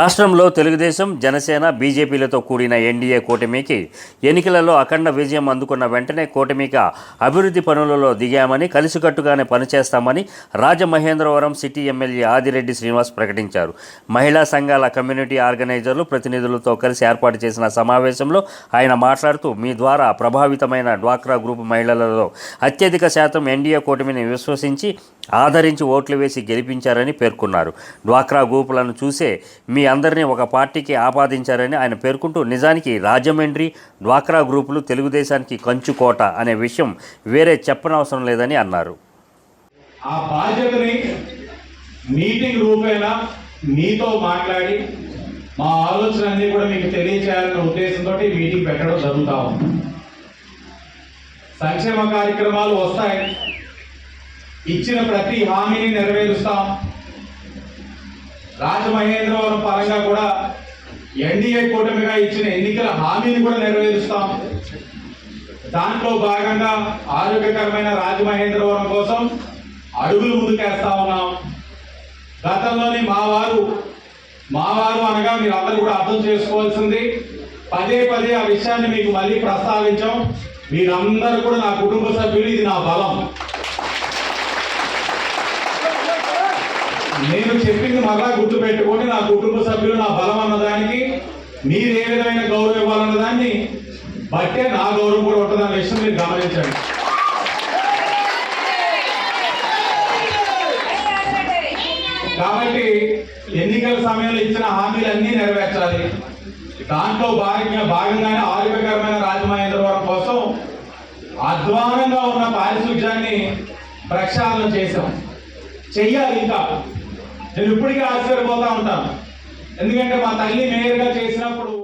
రాష్ట్రంలో తెలుగుదేశం జనసేన బీజేపీలతో కూడిన ఎన్డీఏ కూటమికి ఎన్నికలలో అఖండ విజయం అందుకున్న వెంటనే కూటమిగా అభివృద్ధి పనులలో దిగామని కలిసికట్టుగానే పనిచేస్తామని రాజమహేంద్రవరం సిటీ ఎమ్మెల్యే ఆదిరెడ్డి శ్రీనివాస్ ప్రకటించారు. మహిళా సంఘాల కమ్యూనిటీ ఆర్గనైజర్లు ప్రతినిధులతో కలిసి ఏర్పాటు చేసిన సమావేశంలో ఆయన మాట్లాడుతూ మీ ద్వారా ప్రభావితమైన డ్వాక్రా గ్రూప్ మహిళలలో అత్యధిక శాతం ఎన్డీఏ కూటమిని విశ్వసించి ఆదరించి ఓట్లు వేసి గెలిపించారని పేర్కొన్నారు. డ్వాక్రా గ్రూపులను చూసే మీ అందరినీ ఒక పార్టీకి ఆపాదించారని ఆయన పేర్కొంటూ నిజానికి రాజమండ్రి డ్వాక్రా గ్రూపులు తెలుగుదేశానికి కంచుకోట అనే విషయం వేరే చెప్పనవసరం లేదని అన్నారు. ఆ బాధ్యతని మీటింగ్ రూపేణా మీతో మాట్లాడి మా ఆలోచన అన్ని కూడా మీకు తెలియచేయాలనే ఉద్దేశంతో మీటింగ్ పెట్టడం జరుగుతా ఉంది. సంక్షేమ కార్యక్రమాలు వస్తాయి. ఇచ్చిన ప్రతి హామీని నెరవేరుస్తాం. రాజమహేంద్రవరం పరంగా కూడా ఎన్డీఏ కూటమిగా ఇచ్చిన ఎన్నికల హామీని కూడా నెరవేరుస్తాం. దాంట్లో భాగంగా ఆరోగ్యకరమైన రాజమహేంద్రవరం కోసం అడుగులు ముందుకేస్తా ఉన్నాం. గతంలోని మావారు మావారు అనగా మీరు అందరూ కూడా అర్థం చేసుకోవాల్సింది పదే పదే ఆ విషయాన్ని మీకు మళ్ళీ ప్రస్తావించాం. మీరందరూ కూడా నా కుటుంబ సభ్యులు ఇది నా బలం. నేను చెప్పింది మరలా గుర్తు పెట్టుకొని నా కుటుంబ సభ్యులు నా బలం అన్నదానికి మీరు ఏ విధమైన గౌరవం ఇవ్వాలన్న దాన్ని బట్టే నా గౌరవం కూడా ఉంటుందన్న విషయం మీరు గమనించండి. కాబట్టి ఎన్నికల సమయంలో ఇచ్చిన హామీలన్నీ నెరవేర్చాలి. దాంట్లో భాగంగా భాగంగానే ఆరోగ్యకరమైన రాజమహేంద్రవరం కోసం అధ్వానంగా ఉన్న పారిశుధ్యాన్ని ప్రక్షాళన చేశాం. చెయ్యాలి ఇంకా. నేను ఇప్పటికీ ఆశ్చర్యపోతా ఉంటాను. ఎందుకంటే మా తల్లి మేయర్గా చేసినప్పుడు